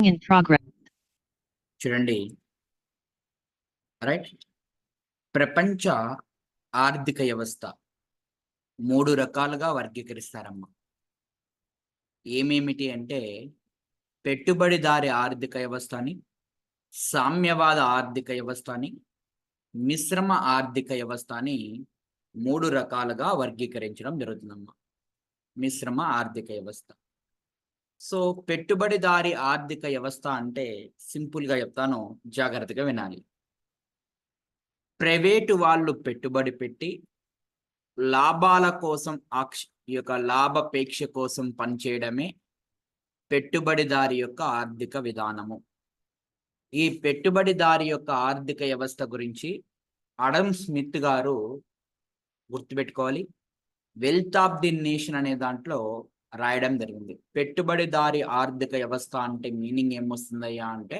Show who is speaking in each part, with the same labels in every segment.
Speaker 1: in progress.
Speaker 2: చూడండి. Right ప్రపంచ ఆర్థిక వ్యవస్థ మూడు రకాలుగా వర్గీకరిస్తారమ్మా. ఏమేమిటి అంటే పెట్టుబడిదారి ఆర్థిక వ్యవస్థ అని సామ్యవాద ఆర్థిక వ్యవస్థ అని మిశ్రమ ఆర్థిక వ్యవస్థ అని మూడు రకాలుగా వర్గీకరించడం జరుగుతుందమ్మా. మిశ్రమ ఆర్థిక వ్యవస్థ. సో పెట్టుబడిదారి ఆర్థిక వ్యవస్థ అంటే సింపుల్గా చెప్తాను జాగ్రత్తగా వినాలి. ప్రైవేటు వాళ్ళు పెట్టుబడి పెట్టి లాభాల కోసం ఆక్ష ఈ యొక్క లాభపేక్ష కోసం పనిచేయడమే పెట్టుబడిదారి యొక్క ఆర్థిక విధానము. ఈ పెట్టుబడిదారి యొక్క ఆర్థిక వ్యవస్థ గురించి అడమ్ స్మిత్ గారు గుర్తుపెట్టుకోవాలి. వెల్త్ ఆఫ్ ది నేషన్ అనే దాంట్లో రాయడం జరిగింది. పెట్టుబడిదారి ఆర్థిక వ్యవస్థ అంటే మీనింగ్ ఏమొస్తుందయ్యా అంటే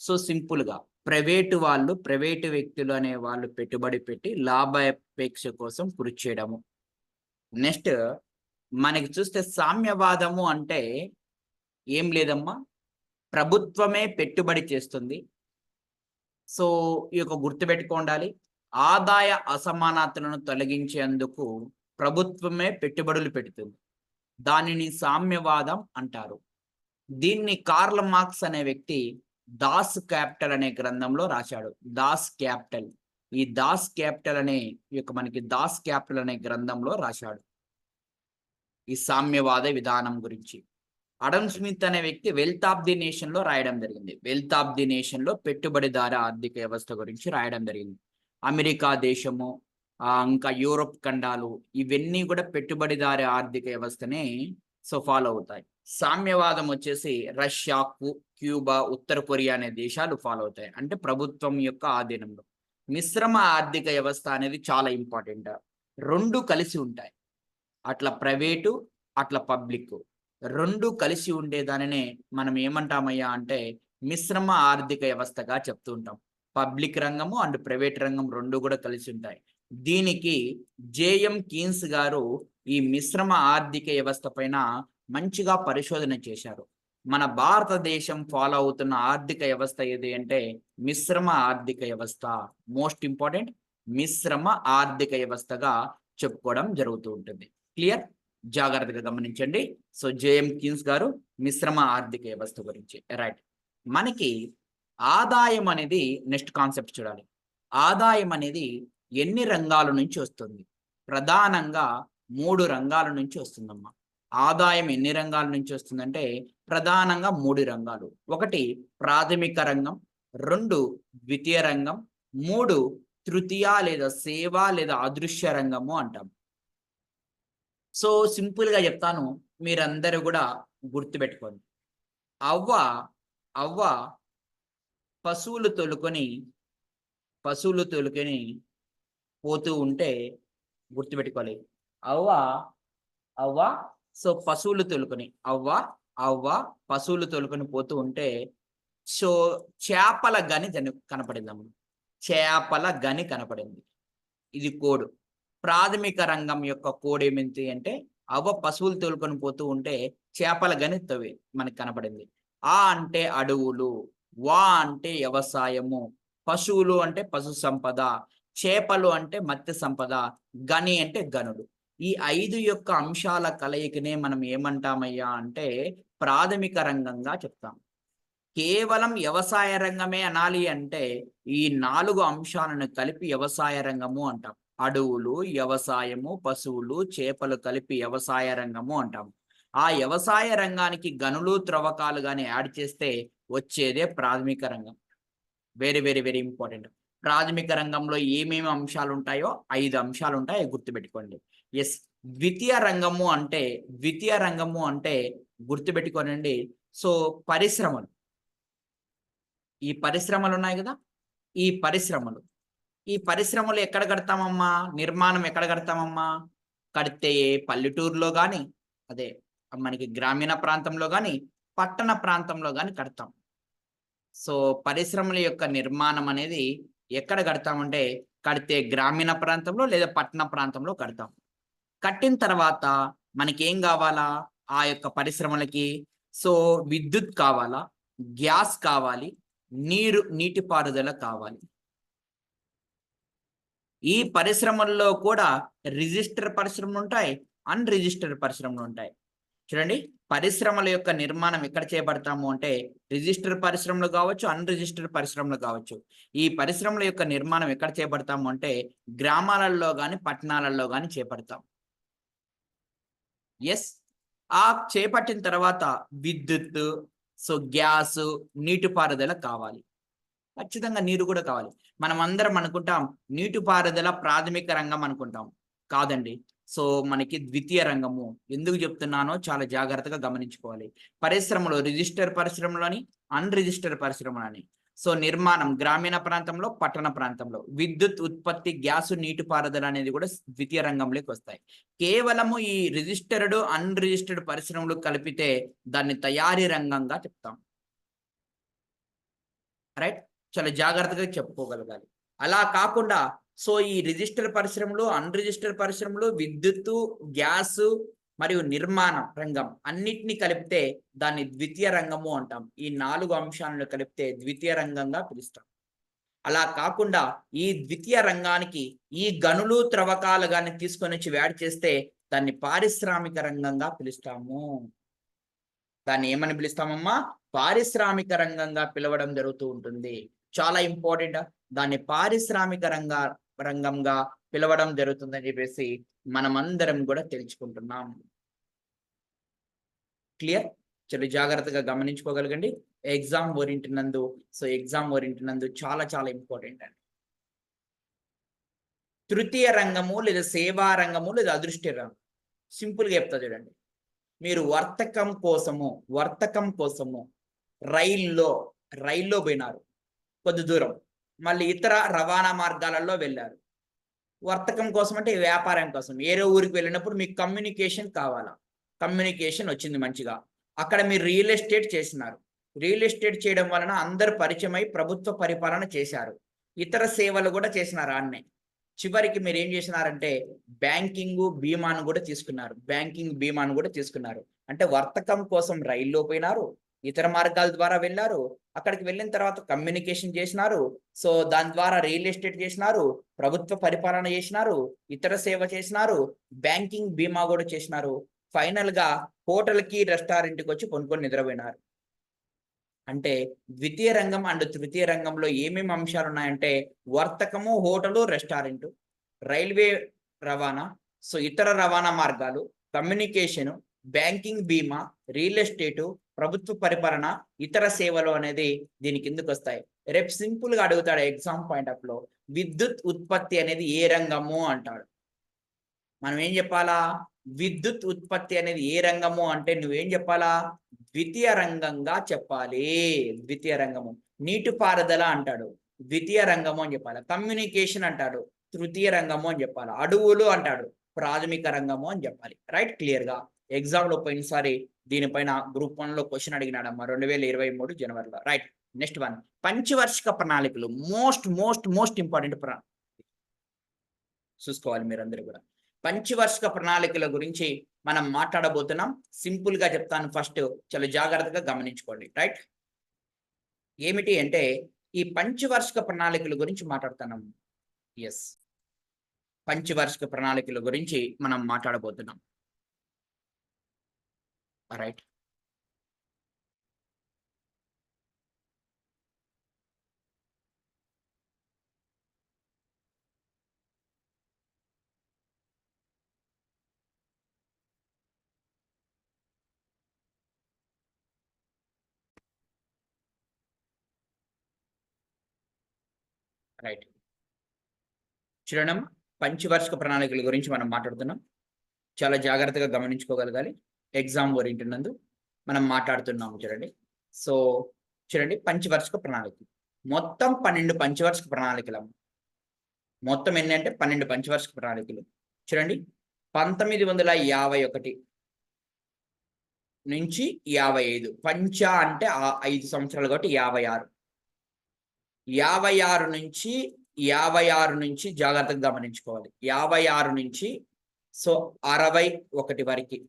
Speaker 2: సో సింపుల్గా ప్రైవేటు వాళ్ళు ప్రైవేటు వ్యక్తులు అనే వాళ్ళు పెట్టుబడి పెట్టి లాభాపేక్ష కోసం కృషి చేయడము. నెక్స్ట్ మనకి చూస్తే సామ్యవాదము అంటే ఏం లేదమ్మా ప్రభుత్వమే పెట్టుబడి చేస్తుంది. సో ఈ యొక్క గుర్తుపెట్టుకోండాలి ఆదాయ అసమానతలను తొలగించేందుకు ప్రభుత్వమే పెట్టుబడులు పెడుతుంది. దానిని సామ్యవాదం అంటారు. దీన్ని కార్ల్ మార్క్స్ అనే వ్యక్తి దాస్ క్యాపిటల్ అనే గ్రంథంలో రాశాడు. Das capital. ఈ దాస్ క్యాపిటల్ అనే ఈ యొక్క మనకి దాస్ క్యాపిటల్ అనే గ్రంథంలో రాశాడు. ఈ సామ్యవాద విధానం గురించి. అడమ్ స్మిత్ అనే వ్యక్తి వెల్త్ ఆఫ్ ది నేషన్లో రాయడం జరిగింది. వెల్త్ ఆఫ్ ది నేషన్లో పెట్టుబడిదార ఆర్థిక వ్యవస్థ గురించి రాయడం జరిగింది. అమెరికా దేశము ఇంకా యూరోప్ ఖండాలు ఇవన్నీ కూడా పెట్టుబడిదారి ఆర్థిక వ్యవస్థనే సో ఫాలో అవుతాయి. సామ్యవాదం వచ్చేసి రష్యా క్యూబా ఉత్తర కొరియా అనే దేశాలు ఫాలో అవుతాయి. అంటే ప్రభుత్వం యొక్క ఆధీనంలో. మిశ్రమ ఆర్థిక వ్యవస్థ అనేది చాలా ఇంపార్టెంట్. రెండు కలిసి ఉంటాయి. అట్లా ప్రైవేటు అట్లా పబ్లిక్ రెండు కలిసి ఉండేదానినే మనం ఏమంటామయ్యా అంటే మిశ్రమ ఆర్థిక వ్యవస్థగా చెప్తూ ఉంటాం. పబ్లిక్ రంగము అండ్ ప్రైవేట్ రంగం రెండు కూడా కలిసి ఉంటాయి. దీనికి జేఎం కీన్స్ గారు ఈ మిశ్రమ ఆర్థిక వ్యవస్థ పైన మంచిగా పరిశోధన చేశారు. మన భారతదేశం ఫాలో అవుతున్న ఆర్థిక వ్యవస్థ ఏది అంటే మిశ్రమ ఆర్థిక వ్యవస్థ. మోస్ట్ ఇంపార్టెంట్ మిశ్రమ ఆర్థిక వ్యవస్థగా చెప్పుకోవడం జరుగుతూ ఉంటుంది. క్లియర్? జాగ్రత్తగా గమనించండి. సో జేఎం కీన్స్ గారు మిశ్రమ ఆర్థిక వ్యవస్థ గురించి. రైట్. మనకి ఆదాయం అనేది నెక్స్ట్ కాన్సెప్ట్ చూడాలి. ఆదాయం అనేది ఎన్ని రంగాల నుంచి వస్తుంది? ప్రధానంగా మూడు రంగాల నుంచి వస్తుందమ్మా. ఆదాయం ఎన్ని రంగాల నుంచి వస్తుందంటే ప్రధానంగా మూడు రంగాలు. ఒకటి ప్రాథమిక రంగం రెండు ద్వితీయ రంగం మూడు తృతీయ లేదా సేవ లేదా అదృశ్య రంగము అంటాం. సో సింపుల్గా చెప్తాను మీరందరూ కూడా గుర్తుపెట్టుకోండి. అవ్వ అవ్వ పశువులు తొలుకొని పశువులు తొలుకొని పోతూ ఉంటే గుర్తుపెట్టుకోవాలి. అవ్వ అవ్వ సో పశువులు తొలుకొని అవ్వ అవ్వ పశువులు తొలుకొని పోతూ ఉంటే సో చేపల గని కనపడింది అమ్మ. చేపల గని కనపడింది. ఇది కోడు. ప్రాథమిక రంగం యొక్క కోడ్ ఏమిటి అంటే అవ్వ పశువులు తోలుకొని పోతూ ఉంటే చేపల గని తవ్వి మనకి కనపడింది. ఆ అంటే అడవులు వా అంటే వ్యవసాయము పశువులు అంటే పశు సంపద చేపలు అంటే మత్స్య సంపద గని అంటే గనుడు ఈ ఐదు యొక్క అంశాల కలయికనే మనం ఏమంటామయ్యా అంటే ప్రాథమిక రంగంగా చెప్తాం. కేవలం వ్యవసాయ రంగమే అనాలి అంటే ఈ నాలుగు అంశాలను కలిపి వ్యవసాయ రంగము అంటాం. అడవులు వ్యవసాయము పశువులు చేపలు కలిపి వ్యవసాయ రంగము అంటాం. ఆ వ్యవసాయ రంగానికి గనులు త్రవ్వకాలు కానీ యాడ్ చేస్తే వచ్చేదే ప్రాథమిక రంగం. వెరీ వెరీ వెరీ ఇంపార్టెంట్ ప్రాథమిక రంగంలో ఏమేమి అంశాలు ఉంటాయో ఐదు అంశాలు ఉంటాయి గుర్తుపెట్టుకోండి. ఎస్ ద్వితీయ రంగము అంటే ద్వితీయ రంగము అంటే గుర్తుపెట్టుకోనండి. సో పరిశ్రమలు. ఈ పరిశ్రమలు ఉన్నాయి కదా? ఈ పరిశ్రమలు. ఈ పరిశ్రమలు ఎక్కడ కడతామమ్మా? నిర్మాణం ఎక్కడ కడతామమ్మా? కడితే పల్లెటూరులో కానీ అదే మనకి గ్రామీణ ప్రాంతంలో కానీ పట్టణ ప్రాంతంలో కానీ కడతాం. సో పరిశ్రమల యొక్క నిర్మాణం అనేది ఎక్కడ కడతామంటే కడితే గ్రామీణ ప్రాంతంలో లేదా పట్టణ ప్రాంతంలో కడతాం. కట్టిన తర్వాత మనకి ఏం కావాలా? ఆ యొక్క పరిశ్రమలకి. సో విద్యుత్ కావాలా? గ్యాస్ కావాలి. నీరు నీటిపారుదల కావాలి. ఈ పరిశ్రమల్లో కూడా రిజిస్టర్ పరిశ్రమలు ఉంటాయి అన్ రిజిస్టర్ పరిశ్రమలు ఉంటాయి. చూడండి. పరిశ్రమల యొక్క నిర్మాణం ఎక్కడ చేపడతాము అంటే రిజిస్టర్ పరిశ్రమలు కావచ్చు అన్ రిజిస్టర్ పరిశ్రమలు కావచ్చు. ఈ పరిశ్రమల యొక్క నిర్మాణం ఎక్కడ చేపడతాము అంటే గ్రామాలలో కానీ పట్టణాలలో కానీ చేపడతాం ఎస్ ఆ చేపట్టిన తర్వాత విద్యుత్ సో గ్యాస్ నీటిపారుదల కావాలి. ఖచ్చితంగా నీరు కూడా కావాలి. మనం అందరం అనుకుంటాం నీటిపారుదల ప్రాథమిక రంగం అనుకుంటాం. కాదండి. సో మనకి ద్వితీయ రంగము ఎందుకు చెప్తున్నానో చాలా జాగ్రత్తగా గమనించుకోవాలి. పరిశ్రమలు రిజిస్టర్ పరిశ్రమలని అన్ రిజిస్టర్ పరిశ్రమలని. సో నిర్మాణం గ్రామీణ ప్రాంతంలో పట్టణ ప్రాంతంలో. విద్యుత్ ఉత్పత్తి గ్యాసు నీటిపారుదల అనేది కూడా ద్వితీయ రంగంలోకి వస్తాయి. కేవలము ఈ రిజిస్టర్డ్ అన్ రిజిస్టర్డ్ పరిశ్రమలు కలిపితే దాన్ని తయారీ రంగంగా చెప్తాం. రైట్ చాలా జాగ్రత్తగా చెప్పుకోగలగాలి. అలా కాకుండా సో ఈ రిజిస్టర్ పరిశ్రమలు అన్ రిజిస్టర్ పరిశ్రమలు విద్యుత్తు గ్యాస్ మరియు నిర్మాణ రంగం అన్నిటిని కలిపితే దాన్ని ద్వితీయ రంగము అంటాం. ఈ నాలుగు అంశాలను కలిపితే ద్వితీయ రంగంగా పిలుస్తాం. అలా కాకుండా ఈ ద్వితీయ రంగానికి ఈ గనులు త్రవ్వకాలు కానీ తీసుకొని వచ్చి వేడి చేస్తే దాన్ని పారిశ్రామిక రంగంగా పిలుస్తాము. దాన్ని ఏమని పిలుస్తామమ్మా? పారిశ్రామిక రంగంగా పిలవడం జరుగుతూ ఉంటుంది. చాలా ఇంపార్టెంట్. దాన్ని పారిశ్రామిక రంగ రంగంగా పిలవడం జరుగుతుందని చెప్పేసి మనమందరం కూడా తెలుసుకుంటున్నాం. క్లియర్? చాలా జాగ్రత్తగా గమనించుకోగలగండి. ఎగ్జామ్ ఓరింటినందు సో ఎగ్జామ్ ఓరింటినందు చాలా చాలా ఇంపార్టెంట్ అండి. తృతీయ రంగము లేదా సేవా రంగము లేదా అదృష్టి రంగం. సింపుల్గా చెప్తా చూడండి. మీరు వర్తకం కోసము వర్తకం కోసము రైల్లో రైల్లో పోయినారు. కొద్ది దూరం. మళ్ళీ ఇతర రవాణా మార్గాలలో వెళ్ళారు. వర్తకం కోసం అంటే వ్యాపారం కోసం. వేరే ఊరికి వెళ్ళినప్పుడు మీకు కమ్యూనికేషన్ కావాలా? కమ్యూనికేషన్ వచ్చింది మంచిగా. అక్కడ మీరు రియల్ ఎస్టేట్ చేసినారు. రియల్ ఎస్టేట్ చేయడం వలన అందరు పరిచయమై ప్రభుత్వ పరిపాలన చేశారు. ఇతర సేవలు కూడా చేసినారు ఆన్నే. చివరికి మీరు ఏం చేసినారంటే బ్యాంకింగ్ బీమాను కూడా తీసుకున్నారు. బ్యాంకింగ్ బీమాను కూడా తీసుకున్నారు. అంటే వర్తకం కోసం రైల్లో పోయినారు ఇతర మార్గాల ద్వారా వెళ్ళారు. అక్కడికి వెళ్ళిన తర్వాత కమ్యూనికేషన్ చేసినారు. సో దాని ద్వారా రియల్ ఎస్టేట్ చేసినారు. ప్రభుత్వ పరిపాలన చేసినారు. ఇతర సేవ చేసినారు. బ్యాంకింగ్ బీమా కూడా చేసినారు. ఫైనల్గా హోటల్కి రెస్టారెంట్కి వచ్చి కొనుక్కొని నిద్రపోయినారు. అంటే ద్వితీయ రంగం అండ్ తృతీయ రంగంలో ఏమేమి అంశాలు ఉన్నాయంటే వర్తకము హోటలు రెస్టారెంట్ రైల్వే రవాణా సో ఇతర రవాణా మార్గాలు కమ్యూనికేషన్ బ్యాంకింగ్ బీమా రియల్ ఎస్టేటు ప్రభుత్వ పరిపాలన ఇతర సేవలు అనేది దీని కిందకు వస్తాయి? రేపు సింపుల్గా అడుగుతాడు ఎగ్జామ్ పాయింట్ ఆఫ్లో విద్యుత్ ఉత్పత్తి అనేది ఏ రంగము అంటాడు. మనం ఏం చెప్పాలా? విద్యుత్ ఉత్పత్తి అనేది ఏ రంగము అంటే నువ్వేం చెప్పాలా? ద్వితీయ రంగంగా చెప్పాలి. ద్వితీయ రంగము. నీటిపారుదల అంటాడు. ద్వితీయ రంగము అని చెప్పాలి. కమ్యూనికేషన్ అంటాడు. తృతీయ రంగము అని చెప్పాలి. అడవులు అంటాడు. ప్రాథమిక రంగము అని చెప్పాలి. రైట్? క్లియర్గా ఎగ్జామ్లో పోయినసారి దీనిపైన గ్రూప్ వన్లో క్వశ్చన్ అడిగినాడమ్మా రెండు వేల ఇరవై మూడు జనవరిలో. రైట్ నెక్స్ట్ వన్ పంచవార్షిక ప్రణాళికలు మోస్ట్ మోస్ట్ మోస్ట్ ఇంపార్టెంట్ ప్రణాళిక చూసుకోవాలి మీరందరూ కూడా. పంచవార్షిక ప్రణాళికల గురించి మనం మాట్లాడబోతున్నాం. సింపుల్గా చెప్తాను ఫస్ట్ చాలా జాగ్రత్తగా గమనించుకోండి. రైట్ ఏమిటి అంటే ఈ పంచవార్షిక ప్రణాళికల గురించి మాట్లాడుతున్నాం. ఎస్ పంచవార్షిక ప్రణాళికల గురించి మనం మాట్లాడబోతున్నాం. రైట్ రైట్ చిరణం పంచవార్షిక ప్రణాళికల గురించి మనం మాట్లాడుతున్నాం. చాలా జాగ్రత్తగా గమనించుకోగలగాలి. ఎగ్జామ్ ఓరియంటినందు మనం మాట్లాడుతున్నాము చూడండి. సో చూడండి పంచవర్షక ప్రణాళిక. మొత్తం పన్నెండు పంచవర్షక ప్రణాళికలు మొత్తం ఎన్ని అంటే పన్నెండు పంచవర్షక ప్రణాళికలు. చూడండి పంతొమ్మిది వందల యాభై ఒకటి నుంచి యాభై ఐదు. పంచ అంటే ఐదు సంవత్సరాలు కాబట్టి యాభై ఆరు. యాభై ఆరు నుంచి యాభై ఆరు నుంచి జాగ్రత్తగా గమనించుకోవాలి. యాభై ఆరు నుంచి సో అరవై ఒకటి వరకు.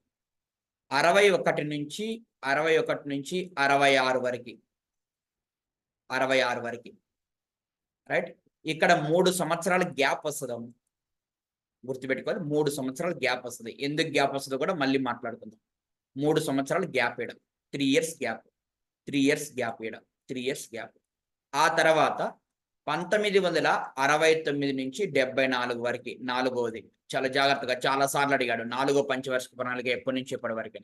Speaker 2: అరవై ఒకటి నుంచి అరవై ఒకటి నుంచి అరవై ఆరు వరకు. అరవై ఆరు వరకు. రైట్ ఇక్కడ మూడు సంవత్సరాల గ్యాప్ వస్తుంది గుర్తుపెట్టుకోవాలి మూడు సంవత్సరాల గ్యాప్ వస్తుంది. ఎందుకు గ్యాప్ వస్తుందో కూడా మళ్ళీ మాట్లాడుకుందాం. మూడు సంవత్సరాలు గ్యాప్ వేయడం three years gap. Three years gap వేయడం త్రీ ఇయర్స్ గ్యాప్. ఆ తర్వాత పంతొమ్మిది వందల అరవై తొమ్మిది నుంచి డెబ్బై నాలుగు వరకు నాలుగవది చాలా జాగ్రత్తగా చాలా సార్లు అడిగాడు. నాలుగో పంచవార్షిక ప్రణాళిక ఎప్పటి నుంచి ఎప్పటి వరకు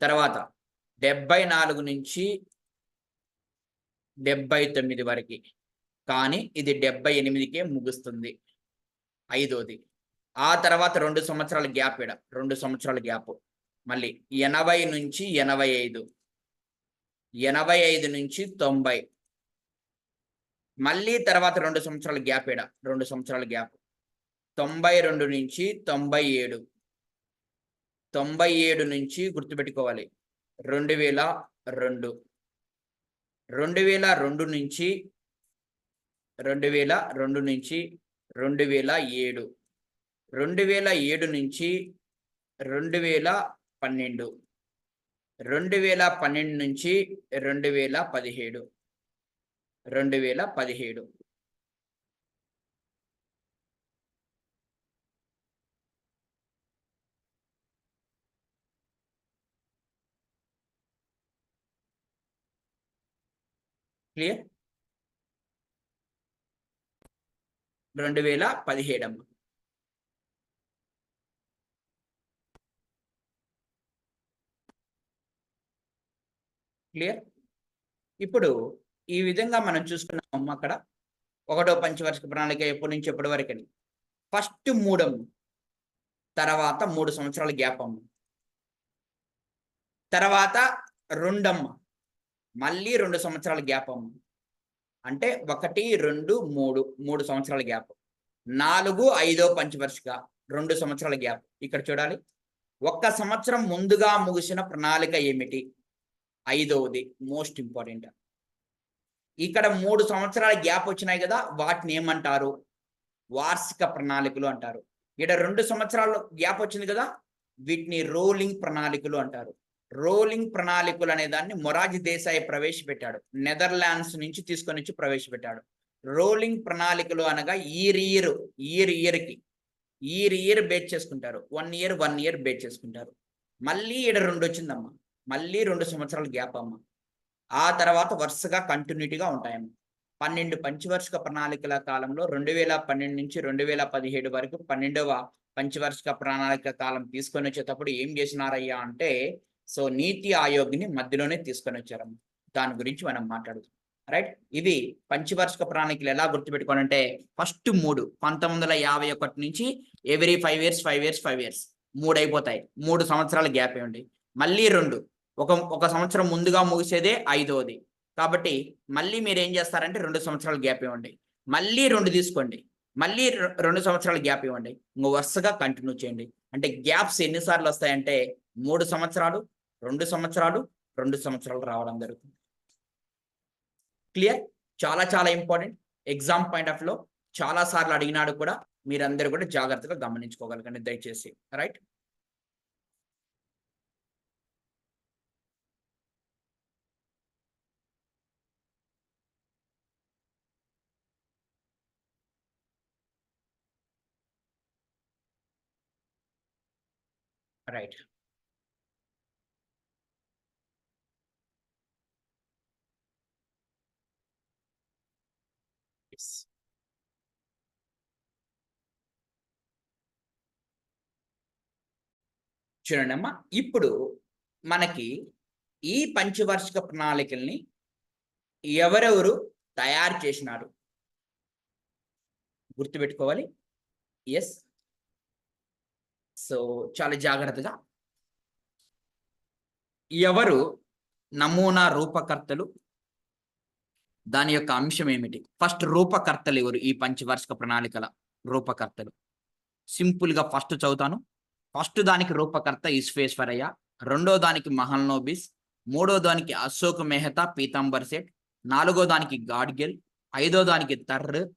Speaker 2: తర్వాత డెబ్బై నాలుగు నుంచి డెబ్బై తొమ్మిది వరకు. కానీ ఇది డెబ్బై ఎనిమిదికే ముగుస్తుంది. ఐదోది. ఆ తర్వాత రెండు సంవత్సరాల గ్యాప్ ఇడ రెండు సంవత్సరాల గ్యాప్. మళ్ళీ ఎనభై నుంచి ఎనభై ఐదు. ఎనభై ఐదు నుంచి తొంభై. మళ్ళీ తర్వాత రెండు సంవత్సరాల గ్యాప్ ఇడ రెండు సంవత్సరాల గ్యాప్. తొంభై రెండు నుంచి తొంభై ఏడు. తొంభై ఏడు నుంచి గుర్తుపెట్టుకోవాలి. రెండు వేల రెండు. రెండు వేల రెండు నుంచి రెండు వేల రెండు నుంచి రెండు వేల ఏడు. రెండు వేల ఏడు నుంచి రెండు వేల పన్నెండు. రెండు వేల పన్నెండు నుంచి రెండు వేల పదిహేడు. రెండు వేల పదిహేడు. క్లియర్ రెండు వేల పదిహేడమ్మ. క్లియర్ ఇప్పుడు ఈ విధంగా మనం చూసుకున్నాం అక్కడ. ఒకటో పంచవార్షిక ప్రణాళిక ఎప్పటి నుంచి ఎప్పటి వరకు అని ఫస్ట్ మూడమ్మ తర్వాత మూడు సంవత్సరాల గ్యాప్ అమ్మ తర్వాత రెండమ్మ. మళ్ళీ రెండు సంవత్సరాల గ్యాప్ అమ్మ అంటే ఒకటి రెండు మూడు మూడు సంవత్సరాల గ్యాప్. నాలుగు ఐదో పంచవర్షిక రెండు సంవత్సరాల గ్యాప్. ఇక్కడ చూడాలి. ఒక్క సంవత్సరం ముందుగా ముగిసిన ప్రణాళిక ఏమిటి? ఐదవది మోస్ట్ ఇంపార్టెంట్ ఇక్కడ మూడు సంవత్సరాల గ్యాప్ వచ్చినాయి కదా వాటిని ఏమంటారు? వార్షిక ప్రణాళికలు అంటారు. ఇక్కడ రెండు సంవత్సరాలు గ్యాప్ వచ్చింది కదా వీటిని రోలింగ్ ప్రణాళికలు అంటారు. రోలింగ్ ప్రణాళికలు అనే దాన్ని మొరాజీ దేశాయి ప్రవేశపెట్టాడు. నెదర్లాండ్స్ నుంచి తీసుకొని వచ్చి ప్రవేశపెట్టాడు. రోలింగ్ ప్రణాళికలు అనగా ఇయర్ ఇయర్ ఇయర్ ఇయర్కి ఇయర్ ఇయర్ బేట్ చేసుకుంటారు. వన్ ఇయర్ వన్ ఇయర్ బేట్ చేసుకుంటారు. మళ్ళీ ఇక్కడ రెండు వచ్చిందమ్మా. మళ్ళీ రెండు సంవత్సరాలు గ్యాప్ అమ్మా. ఆ తర్వాత వరుసగా కంటిన్యూటీగా ఉంటాయి పన్నెండు పంచవార్షిక ప్రణాళికల కాలంలో రెండు వేల పన్నెండు నుంచి రెండు వేల పదిహేడు వరకు పన్నెండవ పంచవార్షిక ప్రణాళిక కాలం తీసుకొని వచ్చేటప్పుడు ఏం చేసినారయ్యా అంటే సో నీతి ఆయోగ్ని మధ్యలోనే తీసుకొని వచ్చారమ్మ దాని గురించి మనం మాట్లాడుతాం రైట్ ఇది పంచవార్షిక ప్రణాళికలు ఎలా గుర్తుపెట్టుకోవాలంటే ఫస్ట్ మూడు పంతొమ్మిది వందల యాభై ఒకటి నుంచి every five years five years five years మూడు అయిపోతాయి. మూడు సంవత్సరాల గ్యాప్ ఇవ్వండి మళ్ళీ రెండు ఒక ఒక సంవత్సరం ముందుగా ముగిసేదే ఐదవది కాబట్టి మళ్ళీ మీరు ఏం చేస్తారంటే రెండు సంవత్సరాలు గ్యాప్ ఇవ్వండి. మళ్ళీ రెండు తీసుకోండి. మళ్ళీ రెండు సంవత్సరాలు గ్యాప్ ఇవ్వండి. ఇంకో వరుసగా కంటిన్యూ చేయండి. అంటే గ్యాప్స్ ఎన్నిసార్లు వస్తాయంటే మూడు సంవత్సరాలు రెండు సంవత్సరాలు రెండు సంవత్సరాలు రావడం జరుగుతుంది. క్లియర్? చాలా చాలా ఇంపార్టెంట్. ఎగ్జామ్ పాయింట్ ఆఫ్లో చాలా సార్లు అడిగినాడు కూడా మీరందరూ కూడా జాగ్రత్తగా గమనించుకోగలగండి దయచేసి. రైట్? రైట్ చూడండి అమ్మా ఇప్పుడు మనకి ఈ పంచవార్షిక ప్రణాళికల్ని ఎవరెవరు తయారు చేసినారు? గుర్తుపెట్టుకోవాలి. ఎస్ సో చాలా జాగ్రత్తగా. ఎవరు నమూనా రూపకర్తలు? దాని యొక్క అంశం ఏమిటి? ఫస్ట్ రూపకర్తలు ఎవరు? ఈ పంచవార్షిక ప్రణాళికల రూపకర్తలు. సింపుల్గా ఫస్ట్ చదువుతాను. ఫస్ట్ దానికి రూపకర్త ఈశ్వేశ్వరయ్య. రెండో దానికి మహల్నోబిస్ మూడో దానికి అశోక్ మెహతా పీతాంబర్ సెట్ నాలుగో దానికి గాడ్గిల్ ఐదో దానికి తర్ర్.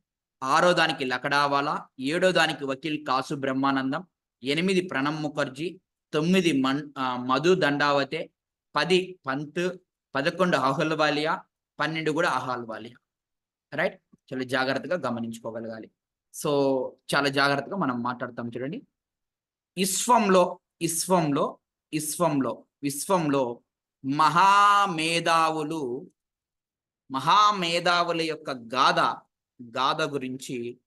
Speaker 2: ఆరో దానికి లకడావాలా. ఏడో దానికి వకీల్ కాసు బ్రహ్మానందం. ఎనిమిది ప్రణబ్ ముఖర్జీ తొమ్మిది మన్ మధు దండావతే పది పంత్ పదకొండు అహల్వాలియా పన్నెండు కూడా అహల్వాలియా. రైట్ చాలా జాగ్రత్తగా గమనించుకోగలగాలి. సో చాలా జాగ్రత్తగా మనం మాట్లాడతాం చూడండి. విశ్వంలో విశ్వంలో విశ్వంలో విశ్వంలో మహామేధావులు మహామేధావుల యొక్క గాథ గాథ గురించి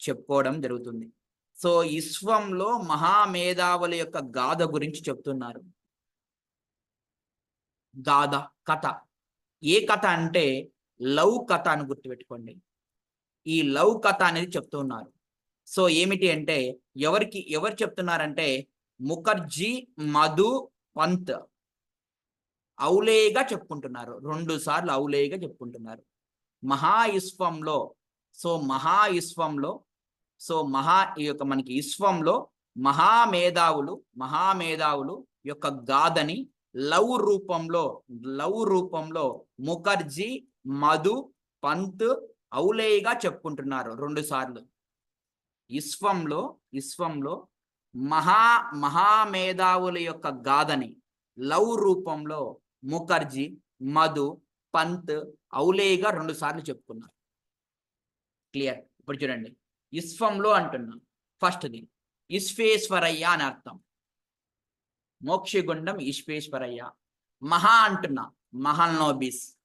Speaker 2: చెప్పుకోవడం జరుగుతుంది. సో విశ్వంలో మహామేధావుల యొక్క గాథ గురించి చెప్తున్నారు. గాథ కథ. ఏ కథ అంటే లవ్ కథ అని గుర్తుపెట్టుకోండి. ఈ లవ్ కథ అనేది చెప్తున్నారు. సో ఏమిటి అంటే ఎవరికి ఎవరు చెప్తున్నారంటే ముఖర్జీ మధు పంత్ ఔలేగా చెప్పుకుంటున్నారు. రెండు సార్లు ఔలేగా చెప్పుకుంటున్నారు. మహావిశ్వంలో సో మహావిశ్వంలో సో మహా ఈ యొక్క మనకి విశ్వంలో మహామేధావులు మహామేధావులు యొక్క గాథని లవ్ రూపంలో లవ్ రూపంలో ముఖర్జీ మధు పంత్ ఔలేయిగా చెప్పుకుంటున్నారు రెండు సార్లు. విశ్వంలో విశ్వంలో మహా మహామేధావుల యొక్క గాథని లవ్ రూపంలో ముఖర్జీ మధు పంత్ ఔలేయిగా రెండు సార్లు చెప్పుకున్నారు. క్లియర్? ఇప్పుడు చూడండి. ఇస్ఫంలో అంటున్నాం. ఫస్ట్ది ఇస్ఫేశ్వరయ్య అని అర్థం. మోక్షగుండం ఈశ్వేశ్వరయ్య మహా అంటున్నా మహల్నోబిస్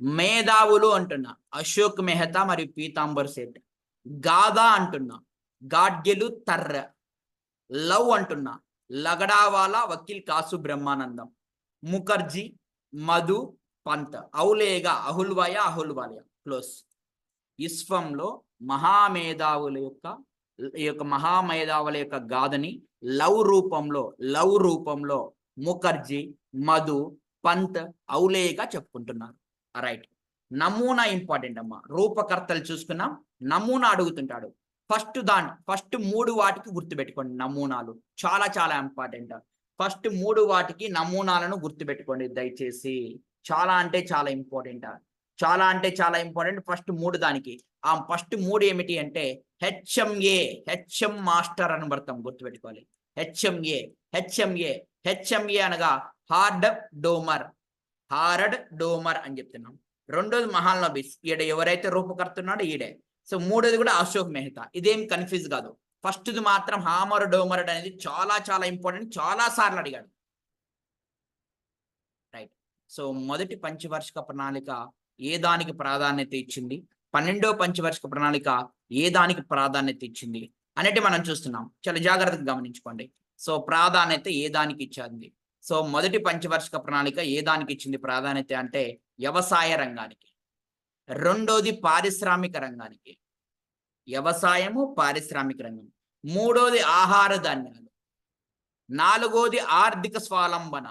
Speaker 2: మేధావులు అంటున్నా అశోక్ మెహతా మరియు పీతాంబర్ సేట్. గాదా అంటున్నా గాడ్గెలు తర్ర. లవ్ అంటున్నా లగడావాలా వకీల్ కాసు బ్రహ్మానందం. ముఖర్జీ మధు పంత్. ఔలేగా అహుల్వాయ అహుల్వాలయ. క్లోజ్ ఇస్ఫంలో మహామేధావుల యొక్క ఈ యొక్క మహామేధావుల యొక్క గాథని లవ్ రూపంలో లవ్ రూపంలో ముఖర్జీ మధు పంత్ ఔలేగా చెప్పుకుంటున్నారు. రైట్ నమూనా ఇంపార్టెంట్ అమ్మా. రూపకర్తలు చూసుకున్నాం. నమూనా అడుగుతుంటాడు. ఫస్ట్ దాని ఫస్ట్ మూడు వాటికి గుర్తుపెట్టుకోండి నమూనాలు. చాలా చాలా ఇంపార్టెంట్ ఫస్ట్ మూడు వాటికి నమూనాలను గుర్తుపెట్టుకోండి దయచేసి. చాలా అంటే చాలా ఇంపార్టెంట్ చాలా అంటే చాలా ఇంపార్టెంట్ ఫస్ట్ మూడు దానికి. ఆ ఫస్ట్ మూడు ఏమిటి అంటే హెచ్ఎంఏ హెచ్ఎం మాస్టర్ అని పడతాం గుర్తుపెట్టుకోవాలి. హెచ్ఎంఏ హెచ్ఎంఏ హెచ్ఎంఏ అనగా హార్డ్ డోమర్ హార్డ్ డోమర్ అని చెప్తున్నాం. రెండోది మహాల్ నబీస్. ఈడ ఎవరైతే రూపకర్తున్నాడో ఈడే. సో మూడోది కూడా అశోక్ మెహతా. ఇదేం కన్ఫ్యూజ్ కాదు. ఫస్ట్ది మాత్రం హామర్ డోమర్ అనేది చాలా చాలా ఇంపార్టెంట్ చాలా సార్లు అడిగాడు. రైట్ సో మొదటి పంచవార్షిక ప్రణాళిక ఏ దానికి ప్రాధాన్యత ఇచ్చింది? పన్నెండో పంచవార్షిక ప్రణాళిక ఏ దానికి ప్రాధాన్యత ఇచ్చింది? అనేది మనం చూస్తున్నాం. చాలా జాగ్రత్తగా గమనించుకోండి. సో ప్రాధాన్యత ఏ దానికి ఇచ్చింది? సో మొదటి పంచవర్షిక ప్రణాళిక ఏ దానికి ఇచ్చింది ప్రాధాన్యత అంటే వ్యవసాయ రంగానికి. రెండోది పారిశ్రామిక రంగానికి. వ్యవసాయము పారిశ్రామిక రంగం. మూడోది ఆహార ధాన్యాలు. నాలుగోది ఆర్థిక స్వాలంబన.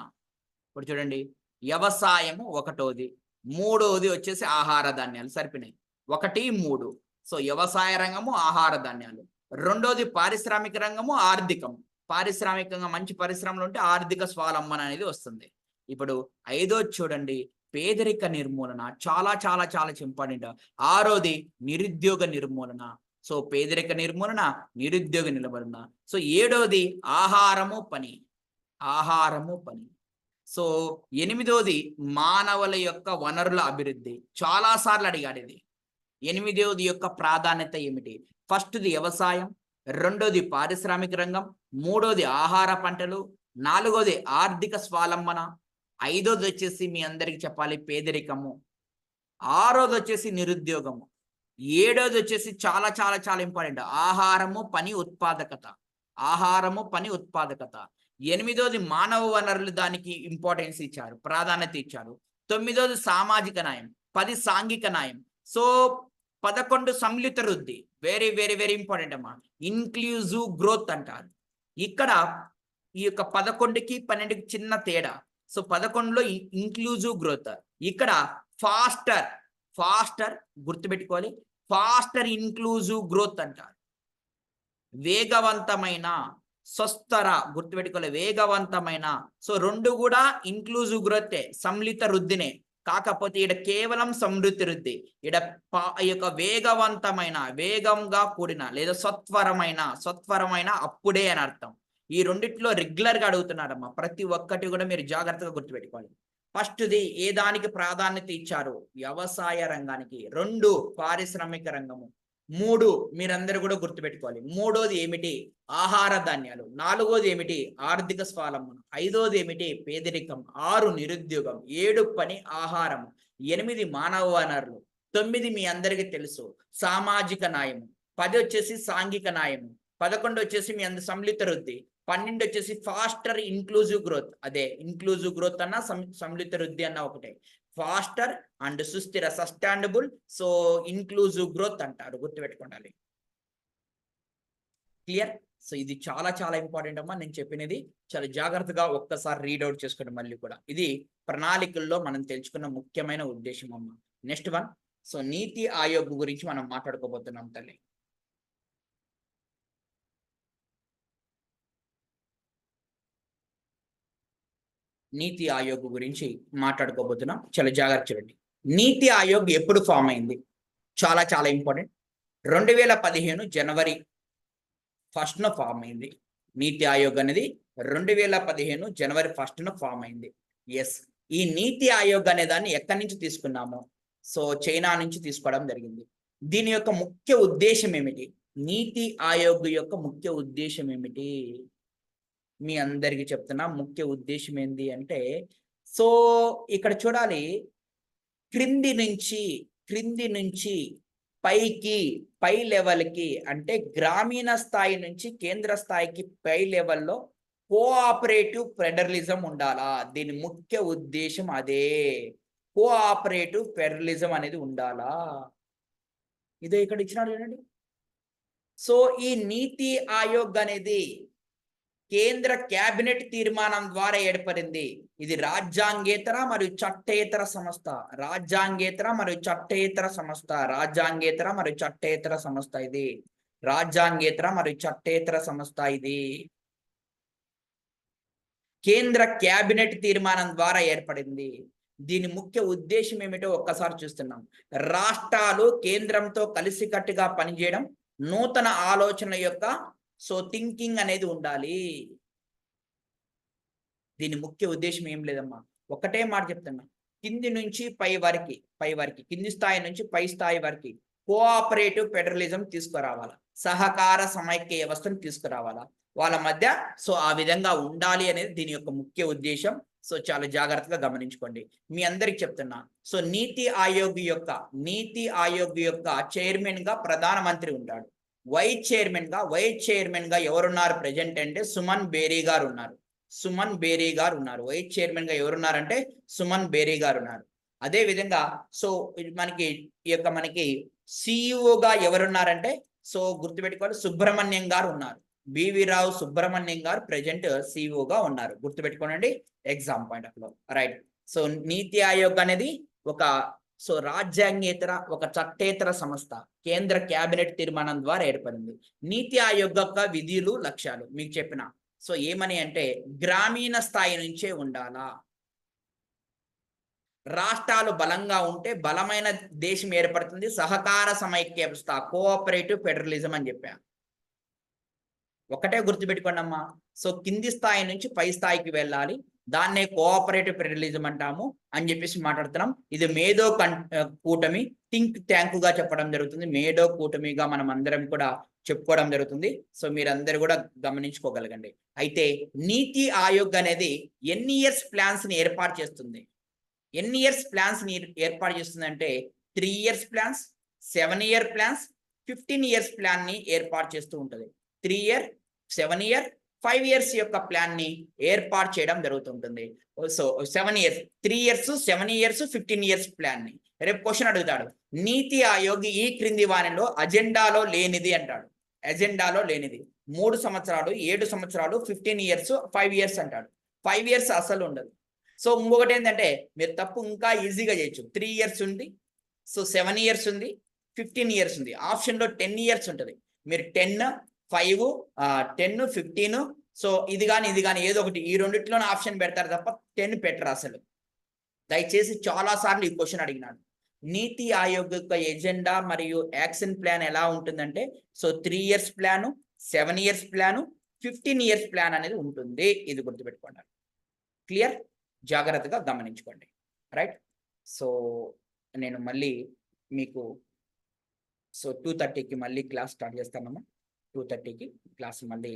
Speaker 2: ఇప్పుడు చూడండి. వ్యవసాయము ఒకటోది. మూడోది వచ్చేసి ఆహార ధాన్యాలు సరిపోయినాయి. ఒకటి మూడు. సో వ్యవసాయ రంగము ఆహార ధాన్యాలు. రెండోది పారిశ్రామిక రంగము ఆర్థికం. పారిశ్రామికంగా మంచి పరిశ్రమలు ఉంటే ఆర్థిక స్వాలంబన అనేది వస్తుంది. ఇప్పుడు ఐదో చూడండి పేదరిక నిర్మూలన. చాలా చాలా చాలా ఇంపార్టెంట్. ఆరోది నిరుద్యోగ నిర్మూలన. సో పేదరిక నిర్మూలన నిరుద్యోగ నిలబడిన సో ఏడోది ఆహారము పని. ఆహారము పని. సో ఎనిమిదోది మానవుల యొక్క వనరుల అభివృద్ధి. చాలా సార్లు అడిగాడు ఇది. ఎనిమిదోది యొక్క ప్రాధాన్యత ఏమిటి? ఫస్ట్ది వ్యవసాయం రెండోది పారిశ్రామిక రంగం మూడోది ఆహార పంటలు నాలుగోది ఆర్థిక స్వాలంబన ఐదోది వచ్చేసి మీ అందరికి చెప్పాలి పేదరికము ఆరోది వచ్చేసి నిరుద్యోగము ఏడోది వచ్చేసి చాలా చాలా చాలా ఇంపార్టెంట్. ఆహారము పని ఉత్పాదకత ఆహారము పని ఉత్పాదకత. ఎనిమిదోది మానవ వనరులు దానికి ఇంపార్టెన్స్ ఇచ్చారు ప్రాధాన్యత ఇచ్చారు. తొమ్మిదోది సామాజిక న్యాయం పది సాంఘిక న్యాయం. సో పదకొండు సంయుక్త వృద్ధి వెరీ వెరీ వెరీ ఇంపార్టెంట్ అమ్మా. ఇన్క్లూజివ్ గ్రోత్ అంటారు. ఇక్కడ ఈ యొక్క పదకొండుకి పన్నెండుకి చిన్న తేడా. సో పదకొండులో ఇంక్లూజివ్ గ్రోత్ ఇక్కడ ఫాస్టర్ ఫాస్టర్ గుర్తుపెట్టుకోవాలి. ఫాస్టర్ ఇన్క్లూజివ్ గ్రోత్ అంటారు. వేగవంతమైన స్వస్థర గుర్తుపెట్టుకోవాలి వేగవంతమైన. సో రెండు కూడా ఇన్క్లూజివ్ గ్రోతే సంలిత వృద్ధినే. కాకపోతే ఇక్కడ కేవలం సమృద్ధి వృద్ధి ఇక్కడ ఈ యొక్క వేగవంతమైన వేగంగా కూడిన లేదా సత్వరమైన సత్వరమైన అప్పుడే అని అర్థం. ఈ రెండిట్లో రెగ్యులర్గా అడుగుతున్నారమ్మా. ప్రతి ఒక్కటి కూడా మీరు జాగ్రత్తగా గుర్తుపెట్టుకోవాలి. ఫస్ట్ది ఏ దానికి ప్రాధాన్యత ఇచ్చారు? వ్యవసాయ రంగానికి. రెండు పారిశ్రామిక రంగము. మూడు మీరందరూ కూడా గుర్తుపెట్టుకోవాలి. మూడోది ఏమిటి? ఆహార ధాన్యాలు. నాలుగోది ఏమిటి? ఆర్థిక స్వాలంబనం ఐదోది ఏమిటి? పేదరికం. ఆరు నిరుద్యోగం. ఏడు పని ఆహారం ఎనిమిది మానవ వనరులు. తొమ్మిది మీ అందరికీ తెలుసు. సామాజిక న్యాయం పది వచ్చేసి సాంఘిక న్యాయం పదకొండు వచ్చేసి మీ అందరి సంలిత వృద్ధి. పన్నెండు వచ్చేసి ఫాస్టర్ ఇంక్లూజివ్ గ్రోత్. అదే ఇంక్లూజివ్ గ్రోత్ అన్న సం- సంలిత వృద్ధి అన్న ఒకటే. ఫాస్టర్ అండ్ సుస్థిర సస్టాండబుల్ సో ఇన్క్లూజివ్ గ్రోత్ అంటారు గుర్తుపెట్టుకోండి క్లియర్ సో ఇది చాలా చాలా ఇంపార్టెంట్ అమ్మా నేను చెప్పినది. చాలా జాగ్రత్తగా ఒక్కసారి రీడ్ అవుట్ చేసుకోండి మళ్ళీ కూడా. ఇది ప్రణాళికల్లో మనం తెలుసుకున్న ముఖ్యమైన ఉద్దేశం అమ్మా. నెక్స్ట్ వన్ సో నీతి ఆయోగ్ గురించి మనం మాట్లాడుకోబోతున్నాం తల్లి. నీతి ఆయోగ్ గురించి మాట్లాడుకోబోతున్నాం. చాలా జాగ్రత్త చూడండి. నీతి ఆయోగ్ ఎప్పుడు ఫామ్ అయింది? చాలా చాలా ఇంపార్టెంట్. రెండు వేల పదిహేను జనవరి ఫస్ట్న ఫామ్ అయింది. నీతి ఆయోగ్ అనేది రెండు వేల పదిహేను జనవరి ఫస్ట్న ఫామ్ అయింది. ఎస్ ఈ నీతి ఆయోగ్ అనే దాన్ని ఎక్కడి నుంచి తీసుకున్నాము? సో చైనా నుంచి తీసుకోవడం జరిగింది. దీని యొక్క ముఖ్య ఉద్దేశం ఏమిటి? నీతి ఆయోగ్ యొక్క ముఖ్య ఉద్దేశం ఏమిటి? మీ అందరికి చెప్తున్నా. ముఖ్య ఉద్దేశం ఏంటి అంటే సో ఇక్కడ చూడాలి. క్రింది నుంచి క్రింది నుంచి పైకి పై లెవెల్కి అంటే గ్రామీణ స్థాయి నుంచి కేంద్ర స్థాయికి పై లెవెల్లో కోఆపరేటివ్ ఫెడరలిజం ఉండాలా? దీని ముఖ్య ఉద్దేశం అదే. కోఆపరేటివ్ ఫెడరలిజం అనేది ఉండాలా? ఇదే ఇక్కడ ఇచ్చినాడు చూడండి. సో ఈ నీతి ఆయోగ్ అనేది కేంద్ర కేబినెట్ తీర్మానం ద్వారా ఏర్పడింది. ఇది రాజ్యాంగేతర మరియు చట్టేతర సంస్థ. రాజ్యాంగేతర మరియు చట్టేతర సంస్థ. రాజ్యాంగేతర మరియు చట్టేతర సంస్థ ఇది. రాజ్యాంగేతర మరియు చట్టేతర సంస్థ ఇది. కేంద్ర కేబినెట్ తీర్మానం ద్వారా ఏర్పడింది. దీని ముఖ్య ఉద్దేశం ఏమిటో ఒక్కసారి చూస్తున్నాం. రాష్ట్రాలు కేంద్రంతో కలిసికట్టుగా పనిచేయడం నూతన ఆలోచన యొక్క సో థింకింగ్ అనేది ఉండాలి. దీని ముఖ్య ఉద్దేశం ఏం లేదమ్మా. ఒకటే మాట చెప్తున్నా. కింది నుంచి పై వరకు పై వరకు కింది స్థాయి నుంచి పై స్థాయి వరకు కోఆపరేటివ్ ఫెడరలిజం తీసుకురావాలా. సహకార సమైక్య వ్యవస్థను తీసుకురావాలా. వాళ్ళ మధ్య సో ఆ విధంగా ఉండాలి అనేది దీని యొక్క ముఖ్య ఉద్దేశం. సో చాలా జాగ్రత్తగా గమనించుకోండి. మీ అందరికి చెప్తున్నా. సో నీతి ఆయోగ్ యొక్క నీతి ఆయోగ్ యొక్క చైర్మన్గా ప్రధానమంత్రి ఉంటాడు. వైస్ చైర్మన్గా వైస్ చైర్మన్గా ఎవరున్నారు ప్రెజెంట్ అంటే సుమన్ బేరీ గారు ఉన్నారు. సుమన్ బేరీ గారు ఉన్నారు. వైస్ చైర్మన్గా ఎవరున్నారంటే సుమన్ బేరీ గారు ఉన్నారు. అదే విధంగా సో మనకి ఈ యొక్క మనకి సిఇఓగా ఎవరున్నారంటే సో గుర్తుపెట్టుకోవాలి సుబ్రహ్మణ్యం గారు ఉన్నారు. బివి రావు సుబ్రహ్మణ్యం గారు ప్రెజెంట్ సిఇఓగా ఉన్నారు. గుర్తుపెట్టుకోనండి ఎగ్జామ్ పాయింట్ ఆఫ్లో రైట్ సో నీతి ఆయోగ్ అనేది ఒక సో రాజ్యాంగేతర ఒక చట్టేతర సంస్థ కేంద్ర కేబినెట్ తీర్మానం ద్వారా ఏర్పడింది. నీతి ఆయోగ్ యొక్క విధులు లక్ష్యాలు మీకు చెప్పిన. సో ఏమని అంటే గ్రామీణ స్థాయి నుంచే ఉండాలా? రాష్ట్రాలు బలంగా ఉంటే బలమైన దేశం ఏర్పడుతుంది. సహకార సమైక్య వ్యవస్థ కోఆపరేటివ్ ఫెడరలిజం అని చెప్పాను ఒకటే గుర్తుపెట్టుకోండి అమ్మా సో కింది స్థాయి నుంచి పై స్థాయికి వెళ్ళాలి. దాన్నే కోఆపరేటివ్ ఫెడరలిజం అంటాము అని చెప్పేసి మాట్లాడుతున్నాం. ఇది మేధో కూటమి థింక్ ట్యాంకుగా చెప్పడం జరుగుతుంది. మేధో కూటమిగా మనం అందరం కూడా చెప్పుకోవడం జరుగుతుంది. సో మీరందరూ కూడా గమనించుకోగలగండి. అయితే నీతి ఆయోగ్ అనేది ఎన్ని ఇయర్స్ ప్లాన్స్ని ఏర్పాటు చేస్తుంది? ఎన్ని ఇయర్స్ ప్లాన్స్ని ఏర్పాటు చేస్తుంది అంటే three years plans seven year plans fifteen years ప్లాన్ని ఏర్పాటు చేస్తూ ఉంటుంది. Three year seven year five years యొక్క ప్లాన్ని ఏర్పాటు చేయడం జరుగుతుంటుంది. So seven years three years seven years fifteen years ప్లాన్ని. రేపు క్వశ్చన్ అడుగుతాడు. నీతి ఆయోగ్ ఈ క్రింది వారిలో అజెండాలో లేనిది అంటాడు. అజెండాలో లేనిది. మూడు సంవత్సరాలు ఏడు సంవత్సరాలు ఫిఫ్టీన్ ఇయర్స్ ఫైవ్ ఇయర్స్ అంటాడు. ఫైవ్ ఇయర్స్ అసలు ఉండదు. సో ఇంకొకటి ఏంటంటే మీరు తప్పు ఇంకా ఈజీగా చేయొచ్చు. త్రీ ఇయర్స్ ఉంది. సో సెవెన్ ఇయర్స్ ఉంది. ఫిఫ్టీన్ ఇయర్స్ ఉంది. ఆప్షన్లో టెన్ ఇయర్స్ ఉంటుంది. మీరు ten five ten fifteen so ఇది కానీ ఇది కానీ ఏదో ఒకటి ఈ రెండిట్లోనే ఆప్షన్ పెడతారు తప్ప టెన్ పెట్టరు అసలు. దయచేసి చాలా సార్లు ఈ క్వశ్చన్ అడిగినాడు నీతి ఆయోగ్ యొక్క ఎజెండా మరియు యాక్షన్ ప్లాన్ ఎలా ఉంటుందంటే so three years plan seven years plan fifteen years plan అనేది ఉంటుంది. ఇది గుర్తుపెట్టుకోండి. క్లియర్ జాగ్రత్తగా గమనించుకోండి. రైట్ సో నేను మళ్ళీ మీకు సో టూ థర్టీకి మళ్ళీ క్లాస్ స్టార్ట్ చేస్తానమ్మా. టూ థర్టీకి క్లాస్ మళ్ళీ